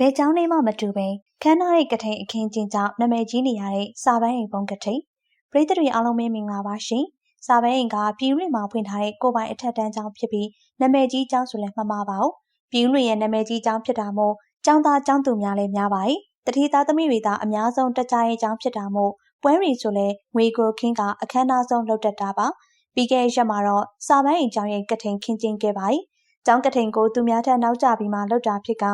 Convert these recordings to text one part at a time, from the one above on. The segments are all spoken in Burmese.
ဘယ်ကြောင်းလေးမှမတူဘဲခန်းထားတဲ့ကထိန်အခင်းချင်းကြောင့်နာမည်ကြီးနေရတဲ့စာပန်းအိမ်ပုံကထိန်ပရိသတ်တွေအားလုံးပဲမင်္ဂလာပါရှင်စာပန်းအိမ်ကပြည်လွင်မှာဖွင့်ထားတဲ့ကိုပိုင်အထက်တန်းကျောင်းဖြစ်ပြီးနာမည်ကြီးကျောင်းဆိုလည်းမှတ်မှားပါဘူးပြည်လွင်ရဲ့နာမည်ကြီးကျောင်းဖြစ်တာမို့ကျောင်းသားကျောင်းသူများလည်းများပါတယ်တတိသားသမီးတွေသာအများဆုံးတက်ကြရဲ့ကျောင်းဖြစ်တာမို့ပွဲရီဆိုလဲငွေကိုခင်းကအခမ်းအနားဆုံးလုပ်တတ်တာပါပြီးခဲ့တဲ့ရက်မှာတော့စာပန်းအိမ်ကျောင်းရဲ့ကထိန်ခင်းကျင်းခဲ့ပါတယ်ကျောင်းကထိန်ကိုသူများထက်နောက်ကျပြီးမှလောက်တာဖြစ်က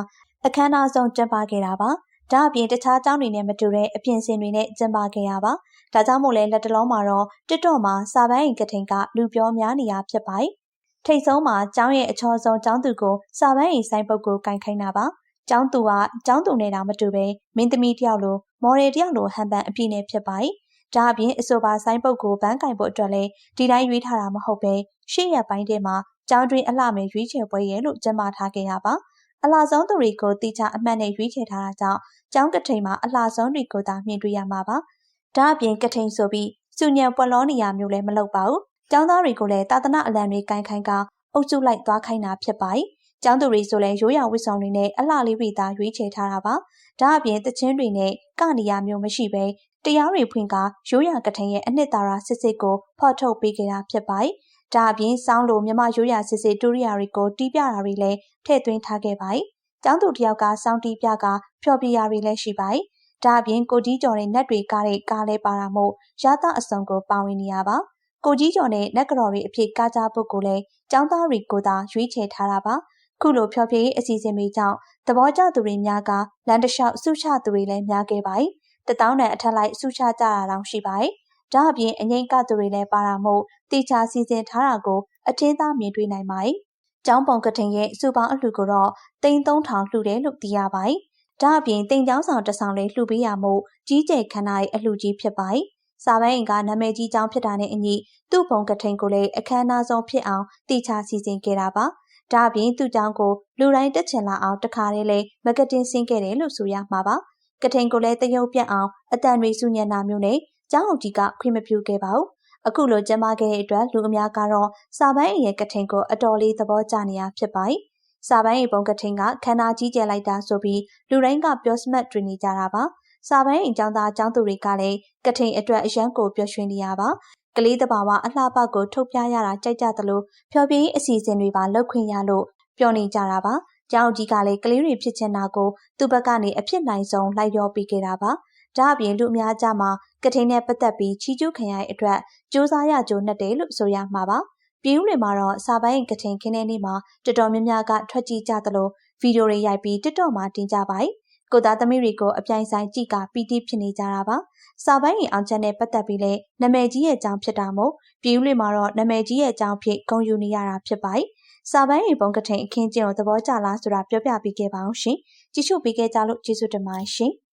အခမ်းအနားဆုံးကျင်းပခဲ့တာပါ။ဒါအပြင်တခြားကျောင်းတွေနဲ့မတူတဲ့အပြင်ဆင်တွေနဲ့ကျင်းပခဲ့ရပါ။ဒါကြောင့်မို့လဲလက်တလုံးမှာတော့တစ်တော့မှာစာပန်းအိမ်ကထိန်ကလူပြောများနေရဖြစ်ပါတယ်။ထိတ်ဆုံးမှာကျောင်းရဲ့အချောဆုံးကျောင်းသူကိုစာပန်းအိမ်ဆိုင်ပုတ်ကိုကင်ခိုင်းတာပါ။ကျောင်းသူကကျောင်းသူနဲ့တာမတူပဲမင်းသမီးတယောက်လိုမော်ဒယ်တယောက်လိုဟန်ပန်အပြည့်နဲ့ဖြစ်ပါတယ်။ဒါအပြင်အဆိုပါဆိုင်ပုတ်ကိုဗန်းကင်ဖို့အတွက်လဲဒီတိုင်းရွေးထားတာမဟုတ်ပဲရှေ့ရပိုင်းထဲမှာကျောင်းတွင်အလှမယ်ရွေးချယ်ပွဲရဲ့လို့ကျင်းပထားခဲ့ရပါ။ အလှဆုံးသူတွေကိုတိကျအမှတ်နဲ့ရွေးချယ်ထားတာကြောင့်ကျောင်းကထိန်မှာအလှဆုံးတွေကိုသာမြင်တွေ့ရမှာပါ။ဒါအပြင်ကထိန်ဆိုပြီးစုညံပွက်လောနေရမျိုးလည်းမလုပ်ပါဘူး။ကျောင်းသားတွေကိုလည်းတာသနာအလံတွေကင်ခိုင်းကအုပ်စုလိုက်သွားခိုင်းတာဖြစ်ပါတယ်။ကျောင်းသူတွေဆိုလည်းရိုးရာဝတ်ဆောင်တွေနဲ့အလှလေးတွေသာရွေးချယ်ထားတာပါ။ဒါအပြင်တချင်းတွေနဲ့ကနေရမျိုးမရှိဘဲတရားတွေဖွင့်ကရိုးရာကထိန်ရဲ့အနှစ်သာရစစ်စစ်ကိုဖော်ထုတ်ပေးခဲ့တာဖြစ်ပါတယ်။ ဒါအပြင်စောင်းလိုမြမရိုးရာစစ်စစ်တူရီယာတွေကိုတီးပြတာတွေလည်းထည့်သွင်းထားခဲ့ပါတယ်။ကျောင်းသူတယောက်ကစောင်းတီးပြကဖျော်ပြရာတွေလည်းရှိပါတယ်။ဒါအပြင်ကိုကြီးကျော်နဲ့နက်တွေကားတဲ့ကားလဲပါတာမို့ရသအစုံကိုပါဝင်နေရပါ။ကိုကြီးကျော်နဲ့နက်ကတော်တွေအဖြစ်ကားကြဖို့ကိုလည်းကျောင်းသားတွေကိုသာရွေးချယ်ထားတာပါ။ခုလိုဖျော်ဖြေရေးအစီအစဉ်တွေကြောင့်သဘောကျသူတွေများကလန်တလျှောက်ဆုချသူတွေလည်းများခဲ့ပါတယ်။တတောင်းတန်အထက်လိုက်ဆုချကြတာတောင်ရှိပါတယ်။ ဒါအပြင်အငိမ့်ကသူတွေလည်းပါတာမို့တေချာစီစဉ်ထားတာကို အထင်းသားမြင်တွေ့နိုင်ပါတယ်။ကျောင်းပုံကထိန်ရဲ့စုပေါင်းအလှူကိုတော့တိန်3000လှူတယ်လို့သိရပါတယ်။ဒါအပြင်တိန်ကျောင်းဆောင်တစ်ဆောင်လည်းလှူပေးရမို့ကြီးကျယ်ခမ်းနားရဲ့အလှူကြီးဖြစ်ပါတယ်။စာပန်းအိမ်ကနာမည်ကြီးကျောင်းဖြစ်တာနဲ့အညီသူ့ပုံကထိန်ကိုလည်းအခမ်းအနားဆုံးဖြစ်အောင်တေချာစီစဉ်ခဲ့တာပါ။ဒါအပြင်သူ့ကျောင်းကိုလူတိုင်းတက်ချင်လာအောင်တခါတည်းလဲမကတင်ဆင်းခဲ့တယ်လို့ဆိုရမှာပါ။ကထိန်ကိုလည်းတရုပ်ပြတ်အောင်အတန်တွေစုညံတာမျိုးနဲ့ ကျောင်းအုပ်ကြီးကခွင့်မပြုခဲ့ပါဘူးအခုလိုကျမခဲ့တဲ့အတွက်လူအများကတော့စာပန်းအိမ်ရဲ့ကထိန်ကိုအတော်လေးသဘောကျနေရဖြစ်ပါတယ်။စာပန်းအိမ်ပုံကထိန်ကခန္ဓာကြီးကျယ်လိုက်တာဆိုပြီးလူတိုင်းကပြောစမတ်တွင်နေကြတာပါ။စာပန်းအိမ်ကျောင်းသားကျောင်းသူတွေကလည်းကထိန်အတွက်အရန်ကိုပျော်ရွှင်နေရပါ။ကလေးတဘာဝအလှပကိုထုတ်ပြရတာကြိုက်ကြသလိုဖျော်ဖြေအစီအစဉ်တွေပါလုပ်ခွင့်ရလို့ပျော်နေကြတာပါ။ကျောင်းကြီးကလည်းကလေးတွေဖြစ်ချင်တာကိုသူ့ဘက်ကနေအဖြစ်နိုင်ဆုံးလိုက်ရောပေးခဲ့တာပါ။ ဒါအပြင်လူအများကြားမှာကထိန်နဲ့ပတ်သက်ပြီးချီးကျူးခံရတဲ့အတွက်စူးစမ်းရကြိုးနှက်တယ်လို့ဆိုရမှာပါ။ပြည်ဦးလွင်မှာတော့စာပိုင်းကထိန်ခင်းတဲ့နေ့မှာတော်တော်များများကထွက်ကြည့်ကြသလိုဗီဒီယိုတွေရိုက်ပြီး TikTok မှာတင်ကြပါတယ်။ကိုသားသမီးတွေကိုအပြိုင်ဆိုင်ကြည့်ကပီတိဖြစ်နေကြတာပါ။စာပိုင်းရင်အောင်ချက်နဲ့ပတ်သက်ပြီးလဲနာမည်ကြီးရဲ့အကြောင်းဖြစ်တာမို့ပြည်ဦးလွင်မှာတော့နာမည်ကြီးရဲ့အကြောင်းဖြစ်ဂုဏ်ယူနေရတာဖြစ်ပါတယ်။စာပိုင်းရင်ပုံကထိန်အခင်းကျင်းကိုသဘောကျလားဆိုတာပြောပြပေးခဲ့ပါအောင်ရှင်။ကြည့်ရှုပေးခဲ့ကြလို့ကျေးဇူးတင်ပါတယ်ရှင်။